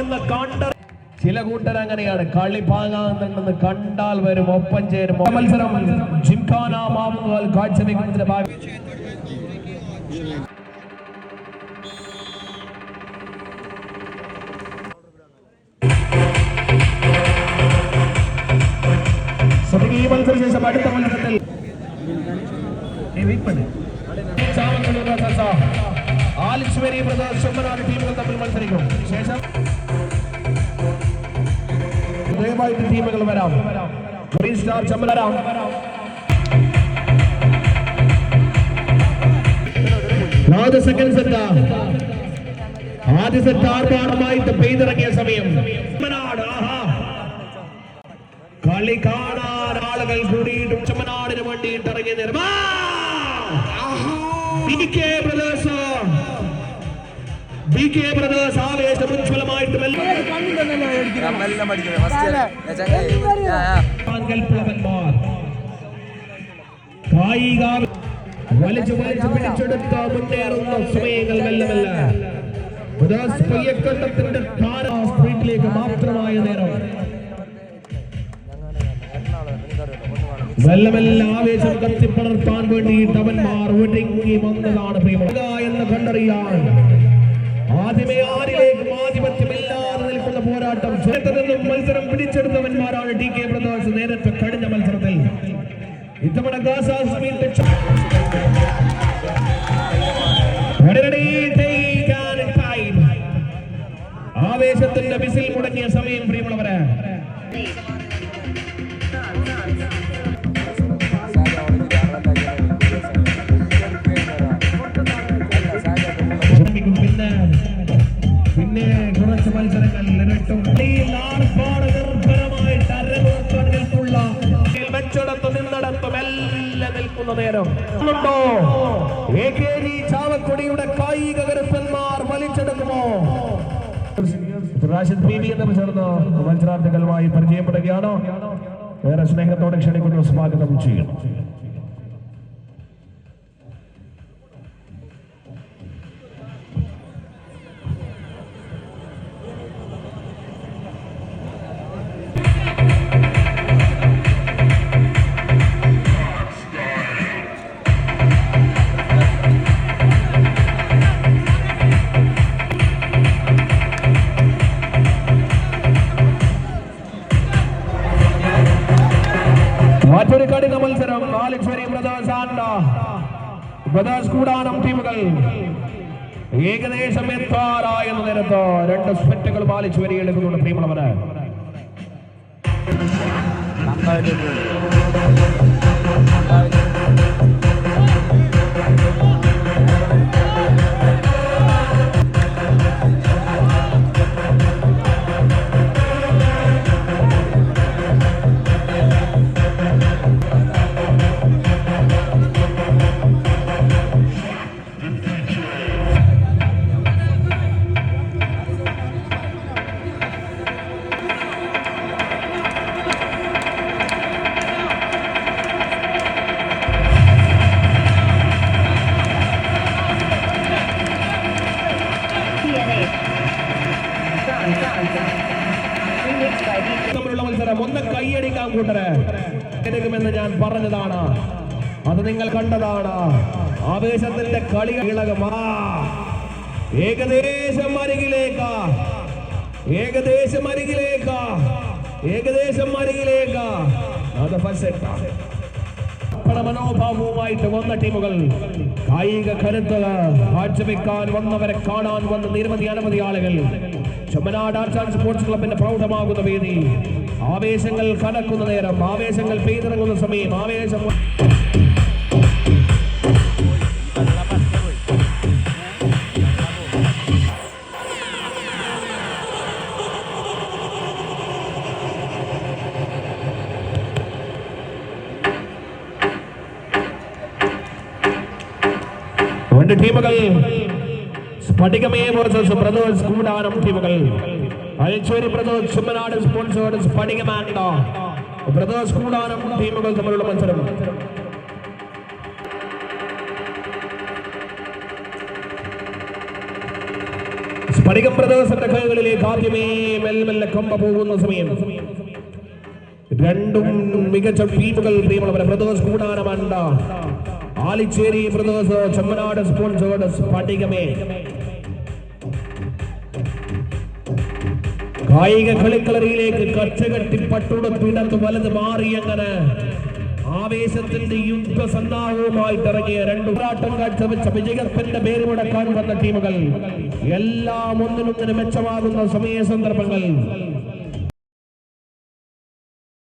എന്ന് കണ്ട ചില കൂട്ടർ അങ്ങനെയാണ്. കളി പാകാന്നുണ്ടെന്ന് കണ്ടാൽ വരും ഒപ്പം ചേരും. മത്സരം. ജിംഖാന മാവുന്നതിൽ കാഴ്ചവെക്കുന്നതിന്റെ ഭാഗം ഈ അടുത്ത മത്സരത്തിൽ ആലിച്ചുവേരി ബ്രദേഴ്സ് ചെമ്മനാട് ടീമുകൾ തമ്മിൽ മത്സരിക്കും. ശേഷം ദയവായിട്ട് ടീമുകൾ വരാം. ഗ്രീൻ സ്റ്റാർ ചെമ്മനാരാം നാല് സെക്കൻഡ് സെറ്റാ ആദ്യ സെറ്റ് ആർഭാടമായിട്ട് പെയ്തിറങ്ങിയ സമയം. കളി കാണാൻ ആളുകൾ കൂടിയിട്ട് ചെമ്മനാടിന് വേണ്ടിയിട്ട് ഇറങ്ങിയ Nirma brothers BK brothers. Brothers brothers ആവേശം ഉജ്ജ്വലമായിട്ട് മെല്ലെ മെല്ലെ പഠിക്കുന്നത് ഫസ്റ്റ് ചങ്ങായി സങ്കൽപ്പവന്മാർ കായിക വലിച്ചു വലിച്ചു പിടിച്ചെടുത്ത മുന്നേറുന്ന സമയങ്ങൾ മെല്ലെ മെല്ലെ. പയ്യക്കണ്ടത്തിന്റെ താര മാത്രമായ നേരം. മെല്ലെ മെല്ലെ ആവേശം കത്തിപ്പടർത്താൻ വേണ്ടി തവന്മാർ ഒരുങ്ങി വന്നതാണ് പ്രിയമുള്ള എന്ന് കണ്ടറിയാൻ. ആദ്യമേ ആരിലേക്കും ആധിപത്യമില്ലാതെ നിൽക്കുന്ന പോരാട്ടം നിന്നും മത്സരം പിടിച്ചെടുത്തവന്മാരാണ് ടി കെ ബ്രദേഴ്സ് നേരത്തെ കഴിഞ്ഞ മത്സരത്തിൽ ഇത്തവണ ഗാസാസ് മീറ്റ് ഉടനടി take and time. ആവേശത്തിന്റെ വിസിൽ മുടങ്ങിയ സമയം പ്രിയമുള്ളവരെ മത്സരങ്ങൾ നിരട്ടും നിൽക്കുന്ന നേരം. മത്സരാർത്ഥികളുമായി പരിചയപ്പെടുകയാണ്. ഏറെ സ്നേഹത്തോടെ ക്ഷണിക്കുന്നു. സ്വാഗതം ചെയ്യുന്നു. മറ്റൊരു കഠിന മത്സരം ആലക്ഷ്വരി ബ്രദേഴ്സ് ആൻഡ് ബ്രദേഴ്സ് കൂടാനം ടീമുകൾ ഏകദേശം എത്താറായെന്ന നേരത്ത് രണ്ട് സ്പെറ്റുകൾ പാലിച്ച് വരികയെടുക്കുന്നുണ്ട് ടീമുള്ളവര് കൂട്ടര് എടുക്കുമെന്ന് ഞാൻ പറഞ്ഞതാണ്. അത് നിങ്ങൾ കണ്ടതാണ്. ആവേശത്തിന്റെ കളി ഇളകമാ. ഏകദേശം അരികിലേക്ക. ഏകദേശം അരികിലേക്ക. ഏകദേശം അരികിലേക്ക. മനോഭാവവുമായിട്ട് വന്ന ടീമുകൾ കായിക കരുത്ത് കാഴ്ചവെക്കാൻ വന്നവരെ കാണാൻ വന്ന നിരവധി അനവധി ആളുകൾ. ചുമനാട് ആൻഡ് സ്പോർട്സ് ക്ലബിന്റെ പ്രൗഢമാകുന്ന വേദി ആവേശങ്ങൾ കടക്കുന്ന നേരം ആവേശങ്ങൾ പെയ്തിറങ്ങുന്ന സമയം ആവേശം. രണ്ട് ടീമുകൾ സ്ഫടികമേ കുറച്ച് പ്രദോഷ് കൂടാനം ടീമുകൾ. അയച്ചേരി ബ്രദേഴ്സ് ചുമ്മനാട് സ്പോൺസേർഡ് സ്ഫടികമാൻഡ ബ്രദേഴ്സ് കൂടാനം ടീമുകൾ തമ്മിലുള്ള മത്സരം. സ്പടികം പ്രദേശത്തിന്റെ കൈകളിലേക്ക് ആദ്യമേ മെല്ലെ കമ്പ പോകുന്ന സമയം. രണ്ടും മികച്ച ടീമുകൾ പ്രിയമുള്ളവരെ ബ്രദേഴ്സ് കൂടാനമണ്ട ആലിച്ചേരി ബ്രദേഴ്സ് ചെമ്മനാട് സ്പോൺസേർഡ് പടികമേ കായിക കളിക്കളറിയിലേക്ക് കച്ചകെട്ടി പട്ടുടപ്പിടത്ത് വലത് മാറി അങ്ങനെ ആവേശത്തിന്റെ യുദ്ധസന്നാഹവുമായി ഇറങ്ങിയ രണ്ട് പോരാട്ടം കാഴ്ചവെച്ച വിജയത്തിന്റെ പേര് മുടക്കാൻ വന്ന ടീമുകൾ. എല്ലാം ഒന്നിനൊന്നിന് മെച്ചമാകുന്ന സമയ സന്ദർഭങ്ങൾ.